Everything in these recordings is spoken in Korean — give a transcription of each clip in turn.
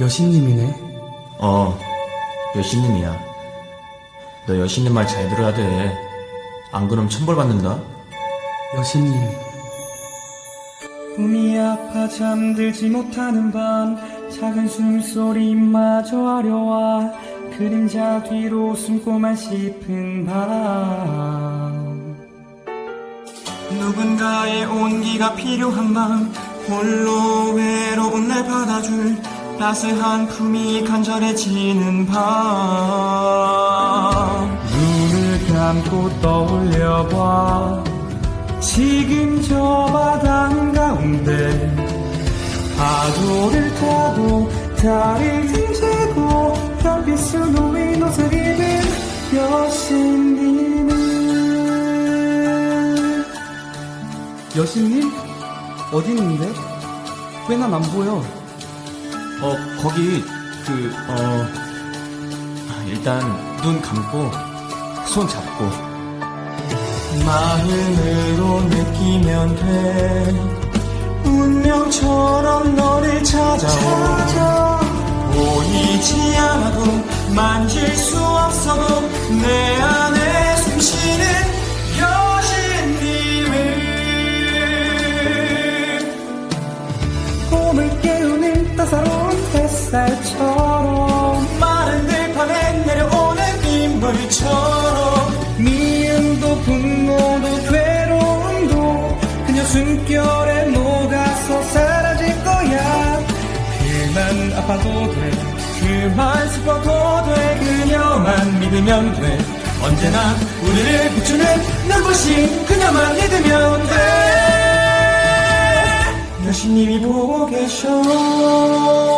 여신님이네. 어, 여신님이야. 너 여신님 말 잘 들어야 돼. 안 그럼 천벌 받는다. 여신님. 꿈이 아파 잠들지 못하는 밤 작은 숨소리마저 아려와 그림자 뒤로 숨고만 싶은 밤 누군가의 온기가 필요한 밤 홀로 외로운 날 받아줄 따스한 품이 간절해지는 밤 눈을 감고 떠올려봐 지금 저 바다 한가운데 파도를 타고 달을 등지고 별빛으로 놓인 옷을 입은 여신님은 여신님? 어디 있는데? 왜 난 안 보여? 어, 거기, 그, 어, 아, 일단, 눈 감고, 손 잡고, 마음으로 느끼면 돼. 운명처럼 너를 찾아오. 보이지 않아도 만질 수 없어도 내 햇살처럼 마른 들판에 내려오는 빗물처럼 미움도 분노도 괴로움도 그녀 숨결에 녹아서 사라질 거야. 그만 아파도 돼. 그만 슬퍼도 돼. 그녀만 믿으면 돼. 언제나 우리를 비추는 눈부신 그녀만 믿으면 돼. 여신님이 보고 계셔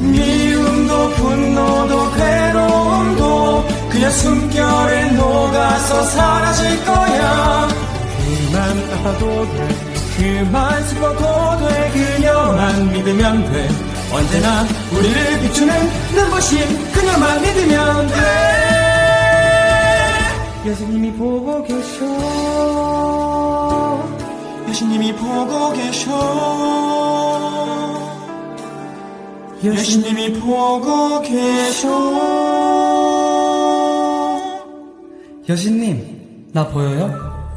미움도 분노도 괴로움도 그녀 숨결에 녹아서 사라질 거야. 그만 아파도 돼 그만 슬퍼도 돼 그녀만 믿으면 돼. 언제나 우리를 비추는 눈부신 그녀만 믿으면 돼 계셔. 예수님이 보고 계셔. 예수님이 보고 계셔. 여신님, 나 보여요?